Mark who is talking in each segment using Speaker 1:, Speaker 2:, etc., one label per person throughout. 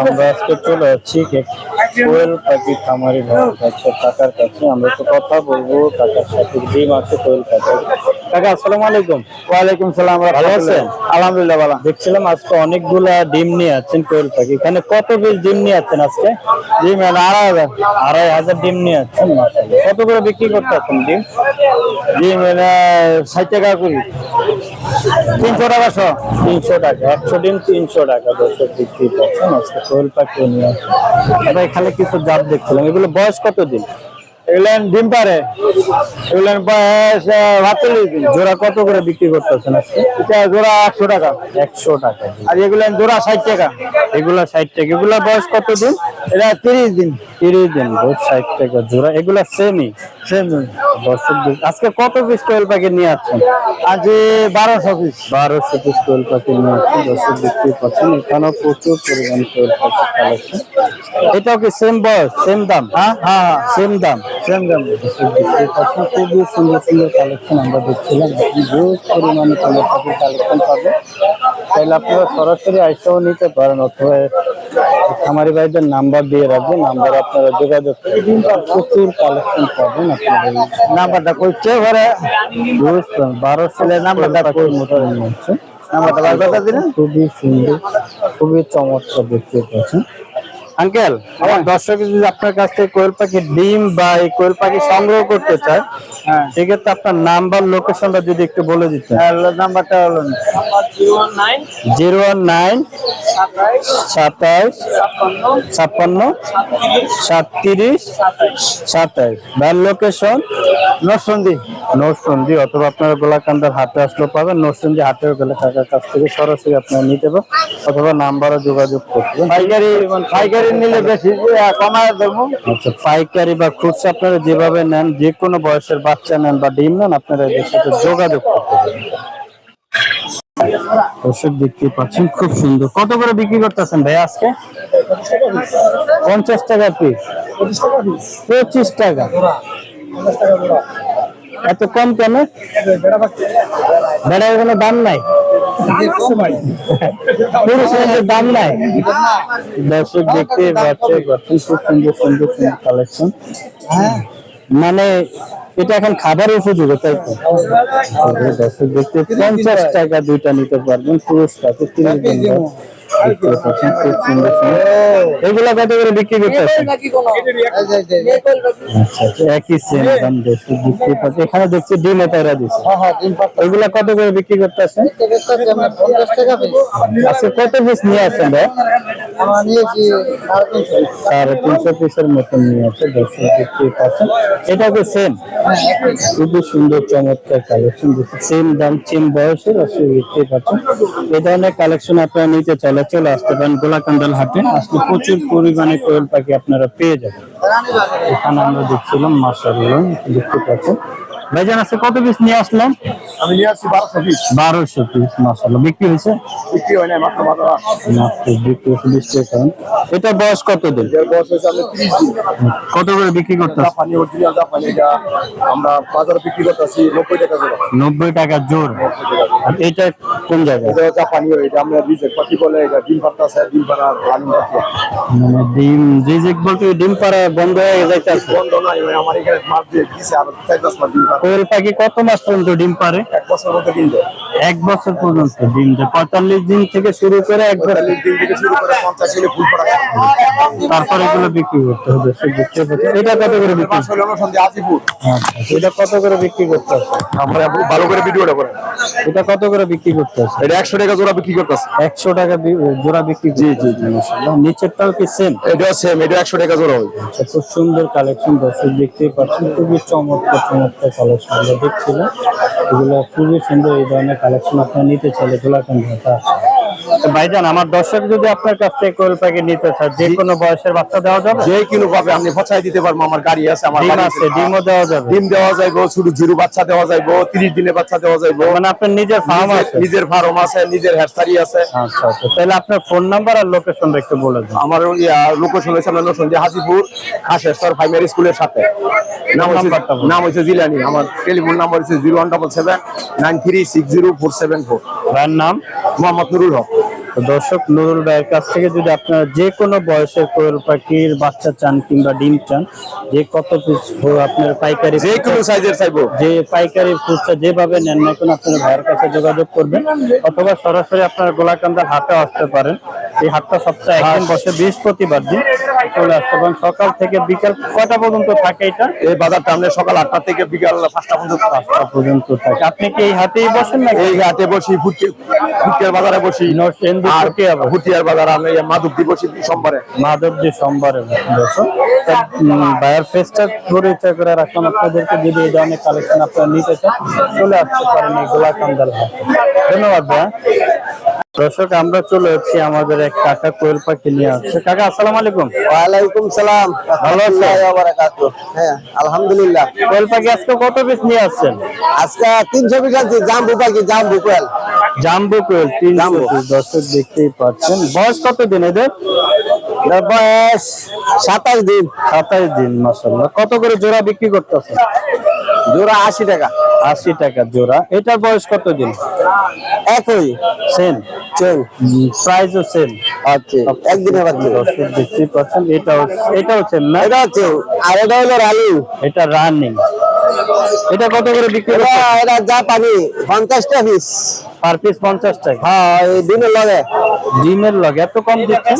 Speaker 1: আমরা আজকে চলে যাচ্ছি কোয়েল পাখি খামারি ভাইয়ের কাছে, কাকার কাছে। আমরা তো কথা বলব, কাকার সাথে ডিম আছে, কোয়েল পাখি কাকা আসসালামু আলাইকুম।
Speaker 2: ওয়ালাইকুম সালাম
Speaker 1: ভালো আছেন?
Speaker 2: আলহামদুলিল্লাহ ভালো।
Speaker 1: দেখছিলাম আজকে অনেকগুলা ডিম নিয়ে আছেন কোয়েল পাখি। এখানে কত পিস ডিম নিয়ে আছেন আজকে?
Speaker 2: আড়াই হাজার।
Speaker 1: আড়াই হাজার ডিম নিয়ে আছেন কত করে বিক্রি করতে আছেন ডিম
Speaker 2: ষাট টাকা করি। তিনশো টাকা শো?
Speaker 1: তিনশো টাকা একশো ডিম তিনশো টাকা বিক্রি করছেন আজকে কোয়েল পাখি নিয়ে। এখানে কিছু জাত দেখছিলাম। এগুলো বয়স কত দিন?
Speaker 2: এগুলো ডিম পারে এগুলো বয়স ভাতচল্লিশ দিন।
Speaker 1: জোড়া কত করে বিক্রি করতেছেন আজকে?
Speaker 2: এটা জোড়া একশো টাকা।
Speaker 1: একশো টাকা।
Speaker 2: আর এগুলো জোড়া ষাট টাকা।
Speaker 1: এগুলা ষাট টাকা। এগুলা বয়স কত দিন?
Speaker 2: এটা তিরিশ দিন।
Speaker 1: তিরিশ দিন। বয়স ষাট টাকা। জোড়া এগুলা সেমই
Speaker 2: সেম
Speaker 1: দর্শক। আজকে কত পিস কোয়েল পাখি নিয়ে আসছেন?
Speaker 2: আজ বারোশো পিস
Speaker 1: বারোশো পিস কোয়েল পাখি নিয়ে আসছেন। দর্শক বিক্রি করছেন এখানেও প্রচুর পরিমাণ কোয়েল পাখি কালেকশন এটাও কি সেম বয়স? সেম দাম?
Speaker 2: হ্যাঁ হ্যাঁ হ্যাঁ।
Speaker 1: সেম দাম? দর্শক বিক্রি খুবই সুন্দর সুন্দর কালেকশন আমরা দেখছিলাম। হিউজ পরিমাণে কোয়েল কালেকশন পাবে তাহলে আপনারা সরাসরি আইসাও নিতে পারেন অথবা খামারি ভাইদের নাম্বার দিয়ে রাখবেন। নাম্বার আপনারা যোগাযোগ করবেন প্রচুর কালেকশন পাবেন আপনারা এই
Speaker 2: নাম্বারটা করছে ঘরে।
Speaker 1: বুঝছেন বারো সালের নাম্বারটা মতো হচ্ছে
Speaker 2: নাম্বারটা বার কথা দিলেন?
Speaker 1: খুবই সুন্দর খুবই চমৎকার দেখতে পাচ্ছেন। আঙ্কেল আমার দর্শক যদি আপনার কাছ থেকে কোয়েল পাখি ডিম বা এই কোয়েল পাখি সংগ্রহ করতে চায়
Speaker 2: হ্যাঁ।
Speaker 1: সেক্ষেত্রে আপনার নাম্বার লোকেশনটা যদি একটু বলে দিতেন।
Speaker 2: হ্যাঁ, নাম্বারটা হলো
Speaker 1: জিরো ওয়ান নাইন সাতাইশ ছাপ্পান্ন সাতত্রিশ সাতাইশ। ভাইয়ের লোকেশন?
Speaker 2: নরসন্দী।
Speaker 1: নরসন্দি অথবা আপনারা গোলাকান্দার হাটে আসলেও পাবেন। নরসন্দি গেলে কাকার কাছ থেকে সরাসরি আপনারা নিতে পারেন অথবা নাম্বারও যোগাযোগ করতে পারেন
Speaker 2: পাইকারি পাইকারি নিলে বেশি কমায় দেবো।
Speaker 1: আচ্ছা পাইকারি বা খুচরা আপনারা যেভাবে নেন যে কোনো বয়সের বাচ্চা নেন বা ডিম নেন আপনারা এদের সাথে যোগাযোগ করতে পারেন। দর্শক দেখতে পাচ্ছেন খুব সুন্দর। কত করে বিক্রি করতেছেন ভাই আজকে? পঞ্চাশ টাকা পিস পঁচিশ টাকা। এত কম কেন? বেড়ার কোনো দাম নাই। মানে এটা এখন খাবার উপযোগী তাই তো? দর্শক দেখতে পঞ্চাশ টাকা দুইটা নিতে পারবেন পুরুষ এগুলা কত করে বিক্রি করতেছেন আচ্ছা আচ্ছা একই সেম দাম এখানে দেখছি ডিম দিচ্ছে। এগুলা কত করে বিক্রি করতেছেন আজকে কত পিস নিয়ে আসছেন ভাই? সাড়ে তিনশো পিসের মতন নিয়ে আছে দর্শক দেখতেই পাচ্ছেন। এটা কি সেম খুবই সুন্দর চমৎকার কালেকশন সেম দাম সেম বয়সের পাচ্ছেন। এই ধরনের কালেকশন আপনারা নিতে চাইলে চলে আসতে পারেন গোলাকান্দাল হাটে। আসলে প্রচুর পরিমাণে কোয়েল পাখি আপনারা পেয়ে যাবেন। এখানে আমরা দেখছিলাম মাসাল্লাহ দেখতে পাচ্ছেন। ভাইজান আজকে কত পিস নিয়ে আসলাম
Speaker 2: আমি নিয়ে আসছি বারোশো পিস
Speaker 1: বারোশো পিস মাসাল্লাহ বিক্রি হয়েছে?
Speaker 2: বিক্রি হয় না মাত্র মাত্র
Speaker 1: বিক্রি হয়েছে বিশ টাকা এটা বয়স কত দিন
Speaker 2: বয়স হয়েছে আমি তিরিশ দিন।
Speaker 1: কত করে বিক্রি করতে
Speaker 2: জাপানি অরিজিনাল জাপানি এটা আমরা বাজারে বিক্রি করতেছি নব্বই টাকা জোড়া
Speaker 1: নব্বই টাকা জোর। আর এটা কোন জায়গায়?
Speaker 2: এটা জাপানি এটা আমরা রিজেক্ট পাখি বলে এটা ডিম পাত্তা আছে ডিম পাড়া আলু
Speaker 1: মানে ডিম রিজেক্ট বলতে ডিম পাড়া বন্ধ হয়ে যাইতেছে।
Speaker 2: বন্ধ নাই আমার এখানে মাছ দিয়ে দিছে আর চার দশ মাস ডিম পাড়া।
Speaker 1: কোয়েল পাখি কত মাস পর্যন্ত ডিম পারে?
Speaker 2: এক বছর ডিম দেয়।
Speaker 1: এক বছর পর্যন্ত ডিম দেয়। পঁয়তাল্লিশ দিন থেকে শুরু করে এক বছর
Speaker 2: দিন থেকে শুরু করে পঞ্চাশ দিনে ফুল পড়া
Speaker 1: তারপরে এগুলো বিক্রি করতে হবে। এটা কত করে বিক্রি?
Speaker 2: আজিপুর
Speaker 1: আচ্ছা এটা কত করে বিক্রি করতে হবে?
Speaker 2: আমরা ভালো করে ভিডিওটা করেন।
Speaker 1: এটা কত করে বিক্রি করতে হবে?
Speaker 2: এটা একশো টাকা জোড়া বিক্রি করতেছে।
Speaker 1: একশো টাকা জোড়া বিক্রি জি জি জি। নিচেরটাও কি সেম
Speaker 2: এটা সেম এটা একশো টাকা জোড়া হবে।
Speaker 1: আচ্ছা খুব সুন্দর কালেকশন দর্শক দেখতেই পাচ্ছেন। খুবই চমৎকার চমৎকার কালেকশন আমরা দেখছিল এগুলো খুবই সুন্দর এই ধরনের কালেকশন আপনারা নিতে চাইলে গোলাকান ভাতা ভাইজান আমার দর্শক যদি আপনার কাছ থেকে কোয়েল পাখি নিতে চায় যে কোনো বয়সের বাচ্চা দেওয়া যাবে?
Speaker 2: যে কিলো পাবে আপনি পচাই দিতে পারব আমার গাড়ি আছে আমার
Speaker 1: ডিম আছে ডিমও দেওয়া যাবে।
Speaker 2: ডিম দেওয়া যাইবো শুধু জিরো বাচ্চা দেওয়া যাইবো তিরিশ দিনে বাচ্চা দেওয়া যাইবো।
Speaker 1: মানে আপনার নিজের ফার্ম আছে?
Speaker 2: নিজের ফার্ম আছে নিজের হ্যারসারি আছে।
Speaker 1: আচ্ছা আচ্ছা তাহলে আপনার ফোন নাম্বার আর লোকেশনটা একটু বলে দিন।
Speaker 2: আমার লোকেশন হয়েছে আমরা নরসিংদী হাজিপুর প্রাইমারি স্কুলের সাথে। নাম হচ্ছে- নাম হচ্ছে জিলানি আমার টেলিফোন নাম্বার হচ্ছে zero one double seven nine three six zero four seven four
Speaker 1: ভাইয়ের নাম?
Speaker 2: মোহাম্মদ নুরুল হক।
Speaker 1: দর্শক নুরুল ভাইয়ের কাছ থেকে যদি আপনারা যে কোনো বয়সের কোয়েল পাখির বাচ্চা চান কিংবা ডিম চান যে কত পিস আপনার পাইকারি
Speaker 2: যে কোনো সাইজের চাইব।
Speaker 1: যে পাইকারি খুচরা যেভাবে নেন না কোনো আপনার ভাইয়ের কাছে যোগাযোগ করবেন অথবা সরাসরি আপনার গোলাকান্দার হাতে আসতে পারেন। এই হাটটা সপ্তাহে একদিন বসে বৃহস্পতিবার দিন চলে আসতে পারেন। সকাল থেকে বিকাল কটা পর্যন্ত থাকে এটা?
Speaker 2: এই বাজারটা আমরা সকাল আটটা থেকে বিকাল পাঁচটা পর্যন্ত
Speaker 1: পাঁচটা পর্যন্ত থাকে। আপনি কি এই হাটেই বসেন না
Speaker 2: এই হাটে বসি ফুটিয়ার বাজারে বসি? ফুটিয়ার বাজার আমি মাধবদি বসি সোমবারে।
Speaker 1: মাধব যে সোমবারে দর্শক বায়ার ফেসটা পরিচয় করে রাখলাম আপনাদেরকে। যদি এই ধরনের কালেকশন আপনারা নিতে চান চলে আসতে পারেন এই গোলাকান্দাল হাটে। ধন্যবাদ ভাইয়া। দর্শক আমরা চলে যাচ্ছি আমাদের এক কাকা কোয়েল পাখি নিয়ে আসছে। কাকা আসসালামু আলাইকুম।
Speaker 3: ওয়ালাইকুম সালাম।
Speaker 1: ভালো আছেন?
Speaker 3: হ্যাঁ আলহামদুলিল্লাহ।
Speaker 1: কোয়েল পাখি আজকে কত পিস নিয়ে আসছেন?
Speaker 3: আজকে তিনশো পিস আছে জাম্বু পাখি জাম্বু কোয়েল।
Speaker 1: জাম্বু কোয়েল তিন
Speaker 3: জাম্বু।
Speaker 1: দর্শক দেখতেই পাচ্ছেন। বয়স কত দিন এদের?
Speaker 3: বয়স সাতাশ দিন।
Speaker 1: সাতাইশ দিন মাসাল্লাহ কত করে জোড়া বিক্রি করতেছেন?
Speaker 3: জোড়া আশি টাকা।
Speaker 1: আশি টাকা জোড়া। এটার বয়স কত দিন?
Speaker 3: একই?
Speaker 1: সেম
Speaker 3: চেন
Speaker 1: প্রাইসও সেম
Speaker 3: আচ্ছা একদিনে বাচ্চা
Speaker 1: দর্শক দেখতেই পাচ্ছেন এটাও এটাও সেম না
Speaker 3: এটা হচ্ছে আর এটা হলো রানি।
Speaker 1: এটা রানিং এটা কত করে বিক্রি
Speaker 3: এটা এটা যা পাবি পঞ্চাশটা পিস
Speaker 1: পার পিস পঞ্চাশ টাকা
Speaker 3: হ্যাঁ এই দিনের লগে।
Speaker 1: ডিমের লগে এত কম দিচ্ছেন?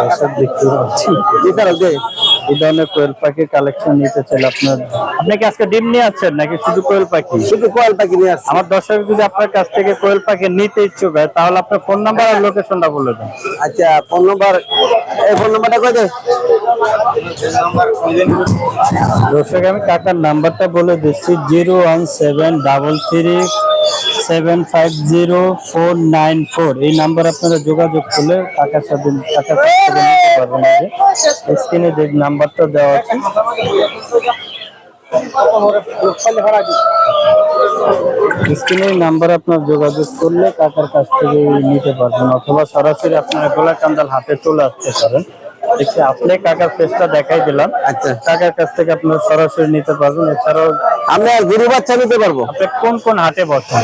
Speaker 1: দর্শক দেখতে পাচ্ছি
Speaker 3: বিচার হচ্ছে।
Speaker 1: এই ধরনের কোয়েল পাখির কালেকশন নিতে চাইলে আপনার আপনি কি আজকে ডিম নিয়ে আসছেন নাকি শুধু কোয়েল পাখি?
Speaker 3: শুধু কোয়েল পাখি নিয়ে আসছে।
Speaker 1: আমার দর্শক যদি আপনার কাছ থেকে কোয়েল পাখি নিতে ইচ্ছুক হয় তাহলে আপনার ফোন নাম্বার আর লোকেশনটা বলে দেন।
Speaker 3: আচ্ছা ফোন নম্বর এই ফোন নম্বরটা কই দে
Speaker 1: দর্শক আমি কাকার নাম্বারটা বলে দিচ্ছি zero one seven double three seven five zero four nine four এই নাম্বার আপনারা যোগাযোগ করলে কাকার সাথে কাছ নিতে পারবেন স্ক্রিনে যে নাম্বারটা দেওয়া আছে। স্ক্রিনে নাম্বার আপনার যোগাযোগ করলে কাকার কাছ থেকে নিতে পারবেন অথবা সরাসরি আপনারা গোলাকান্দাল হাতে চলে আসতে পারেন। দেখছি আপনি কাকার ফেসটা দেখাই দিলাম।
Speaker 3: আচ্ছা।
Speaker 1: কাকার কাছ থেকে আপনারা সরাসরি নিতে পারবেন। এছাড়াও
Speaker 3: আমরা গরু বাচ্চা নিতে পারব।
Speaker 1: কোন কোন হাটে বসেন?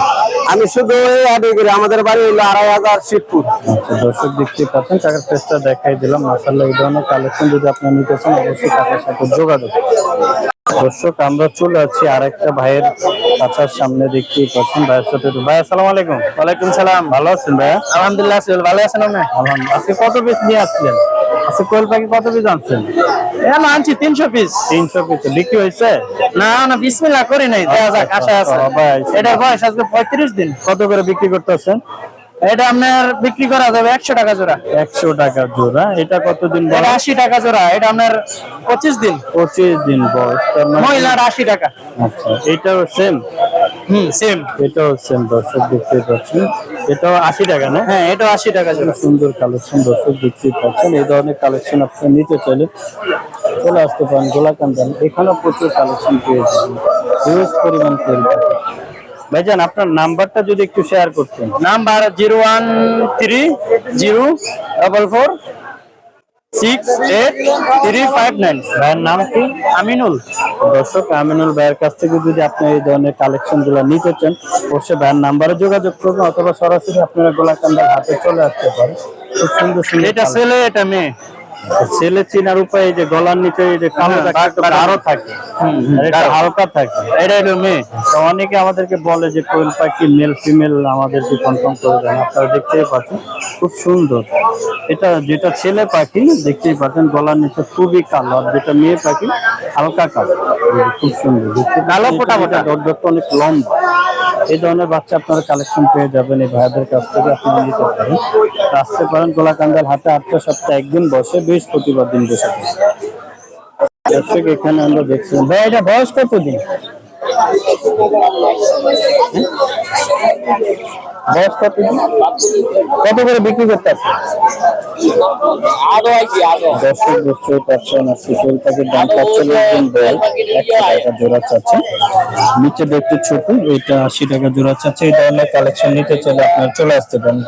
Speaker 3: আমি শুধু এই হাটে করি আমাদের বাড়ি হলো আড়াই হাজার শিবপুর
Speaker 1: আচ্ছা দর্শক দেখতে পাচ্ছেন টাকার ফেসটা দেখাই দিলাম। মাসাল্লাহ এই ধরনের কালেকশন যদি আপনারা নিতে চান অবশ্যই টাকার সাথে যোগাযোগ দর্শক আমরা চলে আছি আরেকটা ভাইয়ের কাছার সামনে দেখতেই পাচ্ছেন ভাইয়ের সাথে। ভাই আসসালামু আলাইকুম। ওয়ালাইকুম সালাম। ভালো আছেন ভাইয়া?
Speaker 3: আলহামদুলিল্লাহ সোহেল ভালো আছেন আপনি?
Speaker 1: আলহামদুলিল্লাহ। আজকে কত পিস নিয়ে আসলেন? আজকে কোয়েল পাখি কত পিস আনছেন?
Speaker 3: এখন আনছি তিনশো পিস
Speaker 1: তিনশো পিস বিক্রি হয়েছে?
Speaker 3: না না বিসমিল্লাহ করি নাই। দেওয়া যাক আশা আছে
Speaker 1: ভাই
Speaker 3: এটার বয়স আজকে পঁয়ত্রিশ দিন।
Speaker 1: কত করে বিক্রি করতেছেন
Speaker 3: এটা আপনার বিক্রি করা যাবে একশো টাকা জোড়া।
Speaker 1: একশো টাকা জোড়া। এটা কতদিন
Speaker 3: আশি টাকা জোড়া। এটা আপনার পঁচিশ দিন।
Speaker 1: পঁচিশ দিন বয়স। মানে
Speaker 3: মহিলার আশি টাকা।
Speaker 1: আচ্ছা এটাও সেম
Speaker 3: হুম সেম
Speaker 1: এটাও সেম দর্শক দেখতে পাচ্ছেন। এটাও আশি টাকা না?
Speaker 3: হ্যাঁ আশি টাকা জোড়া।
Speaker 1: সুন্দর কালেকশন দর্শক দেখতে পাচ্ছেন। এই ধরনের কালেকশন আপনি নিতে চাইলে চলে আসতে পারেন গোলাকান্দান। এখানেও প্রচুর কালেকশন পেয়ে যাবেন। হিউজ পরিমাণ। ভাইজান আপনার নাম্বারটা যদি একটু শেয়ার করতেন।
Speaker 3: Number zero one three zero double four six eight three five nine.
Speaker 1: ভাইয়ের নাম কি?
Speaker 3: আমিনুল।
Speaker 1: দর্শক আমিনুল ভাইয়ের কাছ থেকে যদি আপনি এই ধরনের কালেকশনগুলো নিতে চান অবশ্যই ভাইয়ের নাম্বারে যোগাযোগ করবেন অথবা সরাসরি আপনারা গোলাকান্দার হাতে চলে আসতে পারেন। খুব সুন্দর সুন্দর
Speaker 3: এটা ছেলে এটা মেয়ে।
Speaker 1: ছেলে চিনার উপায় এই যে গলার নিচে যে কালো
Speaker 3: হ্যাঁ,
Speaker 1: দাগ। গাঢ় থাকে। এটা হালকা থাকে।
Speaker 3: এটা হলো মেয়ে।
Speaker 1: তো অনেকে আমাদেরকে বলে যে কোয়েল পাখি মেল ফিমেল আমাদেরকে কনফার্ম করে দেন আপনারা দেখতেই পাচ্ছেন খুব সুন্দর। এটা যেটা ছেলে পাখি দেখতেই পাচ্ছেন গলার নিচে খুবই কালো আর যেটা মেয়ে পাখি হালকা কালো। খুব সুন্দর।
Speaker 3: কালো ফোঁটা ফোঁটা।
Speaker 1: অনেক লম্বা। এই ধরনের বাচ্চা আপনারা কালেকশন পেয়ে যাবেন এই ভাইয়াদের কাছ থেকে, আপনারা নিতে পারেন। আসতে পারেন গোলাকান্দাল হাতে আটটা সপ্তাহে একদিন বসে, বৃহস্পতিবার দিন বসে। দর্শক, এখানে আমরা দেখছি ভাই, এটা বয়স কত দিন বয়স কত? কত করে বিক্রি করতে দর্শক পারছেন আর শিশুল পাখির দাম পঁয়তাল্লিশ দিন বয়স একশো টাকা জোড়া চাচ্ছে। নিচে দেখতে ছোট এটা আশি টাকা জোড়া চাচ্ছে এই ধরনের কালেকশন নিতে চাইলে আপনার চলে আসতে পারেন